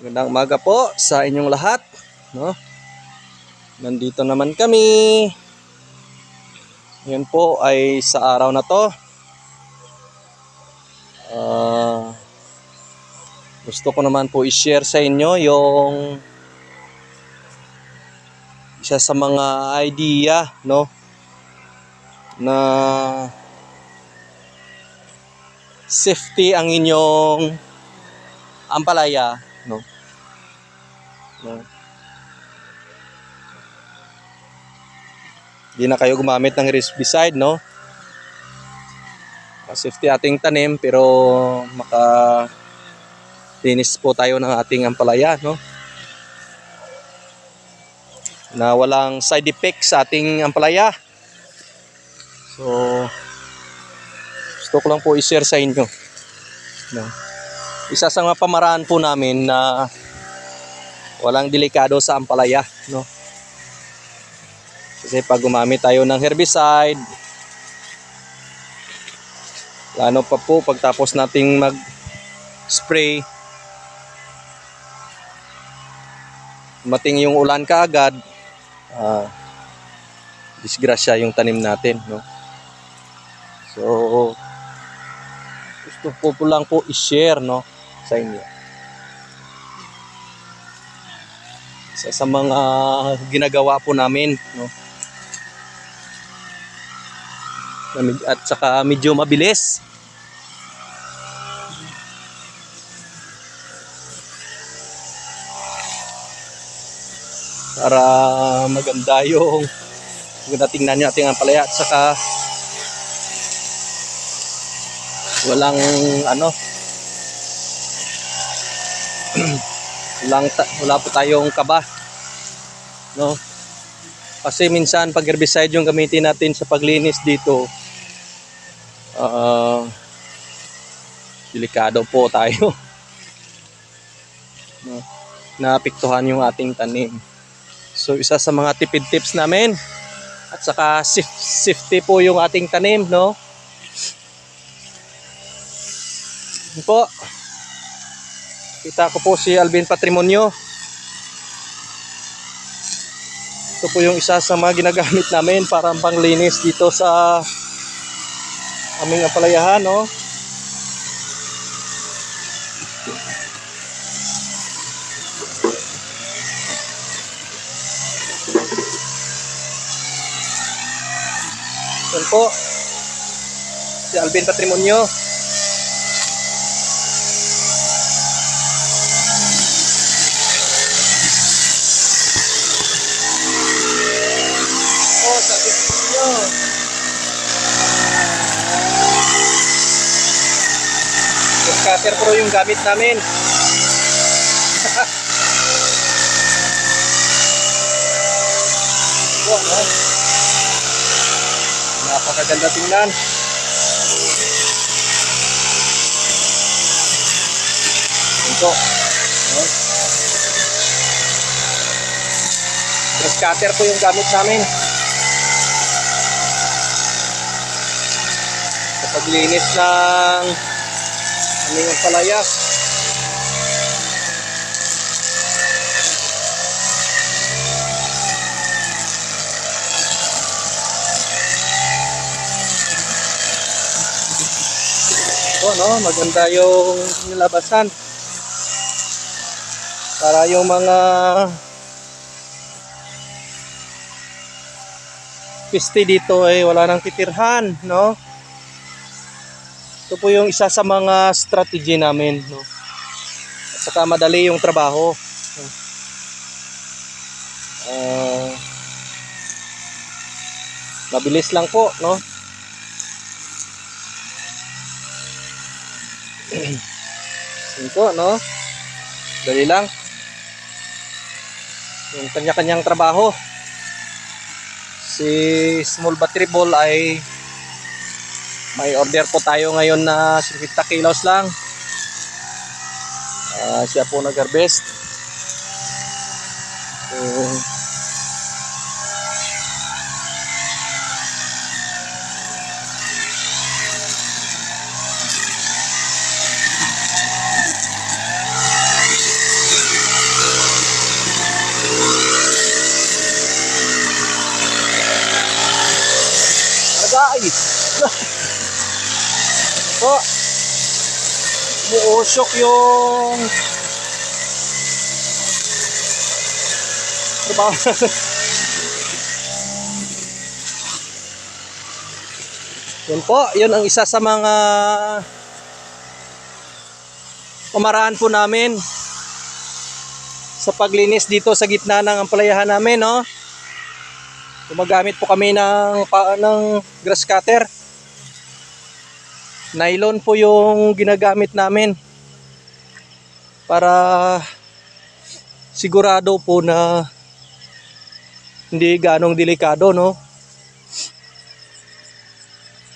Magandang umaga po sa inyong lahat, no? Nandito naman kami. Ngayon po ay sa araw na 'to. Ah, gusto ko naman po i-share sa inyo yung isa sa mga idea, no? Na safety ang inyong ampalaya, no? No. Hindi na kayo gumamit ng herbicide, no? Safety ating tanim pero maka linis po tayo ng ating ampalaya, no? Na walang side effect sa ating ampalaya. So, gusto ko lang po i-share sa inyo. No? Isa sa mga pamaraan po namin na walang delikado sa ampalaya, no? Kasi pag gumamit tayo ng herbicide, lalo pa po pagtapos nating mag-spray, mating yung ulan kaagad, ah, disgrasya yung tanim natin, no? So, gusto ko po lang po i-share, no, sa inyo. Isa sa mga ginagawa po namin, no? At saka medyo mabilis. Para maganda yung maganda tingnan nyo ating ampalaya at saka walang ano walang ta- wala po tayong kaba no? Kasi minsan pag herbicide yung gamitin natin sa paglinis dito ah delikado po tayo. No? Naapektuhan yung ating tanim. So isa sa mga tipid tips namin at saka saf- safety po yung ating tanim no? Po Kita ko po si Alvin Patrimonio. Ito po yung isa sa mga ginagamit namin para panglinis dito sa aming apalayahan, no? Yan po. Si Alvin Patrimonio. Cutter pro yung gamit namin. oh, oh. Napakaganda tingnan. Ito. Grass cutter po yung gamit namin. Sa paglinis ng aming palaya. Ito, no? Maganda yung nilabasan. Para yung mga piste dito ay wala nang titirhan, no? Ito po yung isa sa mga strategy namin, no? At saka madali yung trabaho. Ah, mabilis lang po, no? Po, no? Dali lang. Yung kanya-kanyang trabaho. Si Small Battery Ball ay may order po tayo ngayon na 50 kilos lang. Ah, siya po nag-harvest. So, po. Umuusok yung. Yun po, yun ang isa sa mga pamaraan po namin sa paglinis dito sa gitna ng ampalayahan namin, no? Gumagamit po kami ng, pa, ng grass cutter. Nylon po yung ginagamit namin para sigurado po na hindi ganong delikado, no?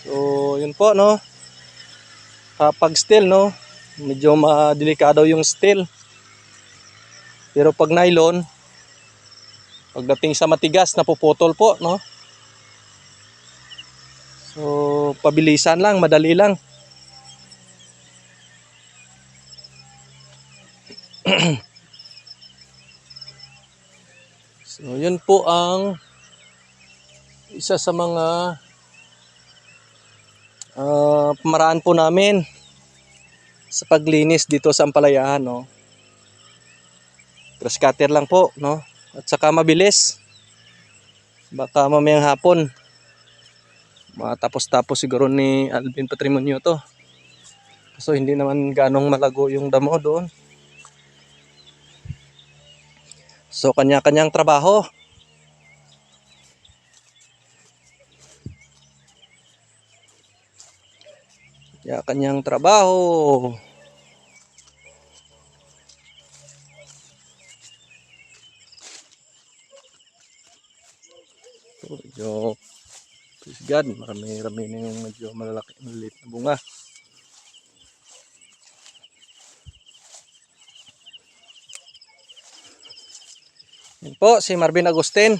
So, yun po, no? Kapag steel, no? Medyo madelikado yung steel. Pero pag nylon, pagdating sa matigas, napuputol po, no? Pabilisan lang, madali lang. so, yun po ang isa sa mga ah, pamaraan po namin sa paglinis dito sa Ampalayahan, no? Grass cutter lang po, no? At saka mabilis. Baka mamayang hapon, matapos-tapos siguro ni Alvin Patrimonio to. So hindi naman ganong malago yung damo doon. So kanya-kanyang trabaho. Kanya-kanyang trabaho. So, medyo Praise God, marami-rami na yung medyo malalaki, maliliit na bunga. Yan po, si Marvin Agustin.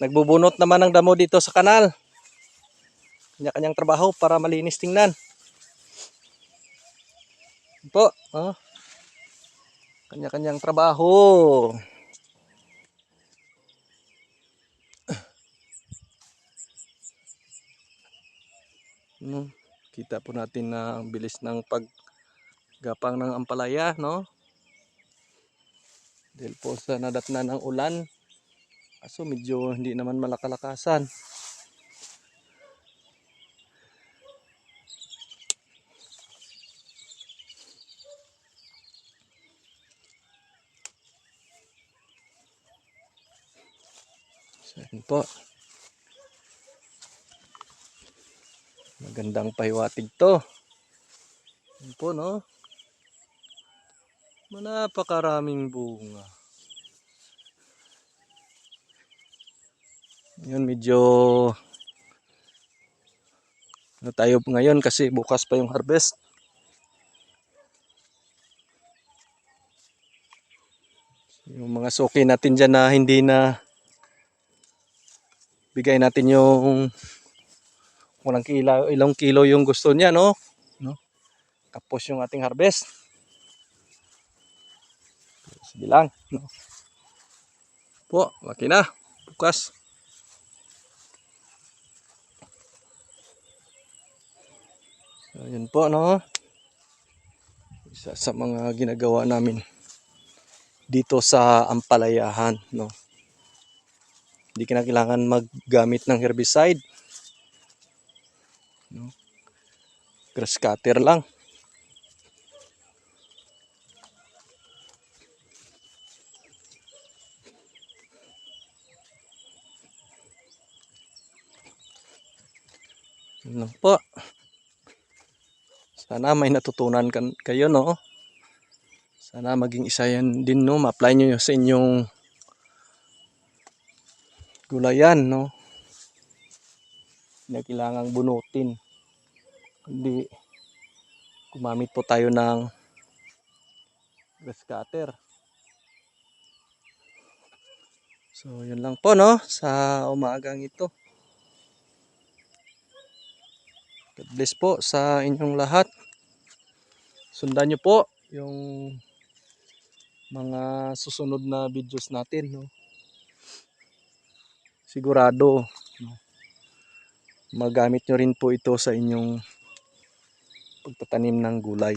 Nagbubunot naman ng damo dito sa kanal. Kanya-kanyang trabaho para malinis tingnan. Yan po, oh. Kanya-kanyang trabaho. No kita po natin na ang bilis ng paggapang ng ampalaya no? Dahil po sa nadatna ng ulan aso medyo hindi naman malakalakasan so yun po Magandang pahiwatig to. Yan po, no? Napakaraming bunga. Yun, medyo ano tayo ngayon kasi bukas pa yung harvest. Yung mga suki natin dyan na hindi na bigay natin yung walang kilo, ilang kilo yung gusto niya, no? no? Tapos yung ating harvest. Sige lang, no? Po, laki na. Bukas. So, yun po, no? Isa sa mga ginagawa namin dito sa Ampalayahan, no? Hindi ka na maggamit ng herbicide. No? Grass cutter lang. Lang po. Sana may natutunan kan kayo, no? Sana maging isa yan din, no? Ma-apply nyo sa inyong gulayan, no? na kailangang bunutin. Kundi gumamit po tayo ng grass cutter. So, yun lang po no sa umagang ito. God bless po sa inyong lahat. Sundan nyo po yung mga susunod na videos natin. No? Sigurado no? magamit nyo rin po ito sa inyong pagtatanim ng gulay.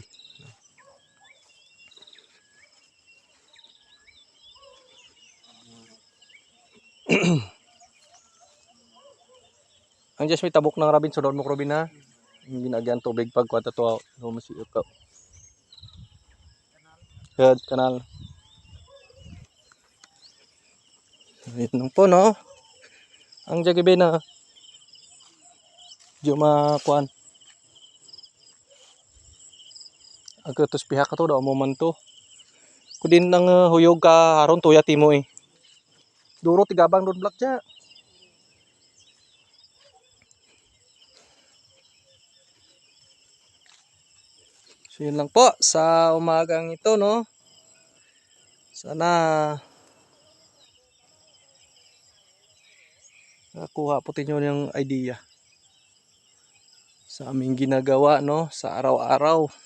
Ang just may tabok ng rabin, sunod mo ko rabin ha. Hindi ginagyan tubig pag kwata to. No, masiyot ka. Head, kanal. Ito lang po, no? Ang jagibe na Diyo makuan. Agka tos piha ka to, daw mo man to. Kudin nang uh, huyog ka haron tuya timo eh. Duro tigabang doon black dya. So yun lang po sa umagang ito no. Sana nakuha po tinyo yung idea sa aming ginagawa no sa araw-araw.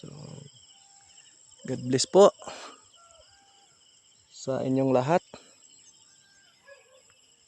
So God bless po sa inyong lahat.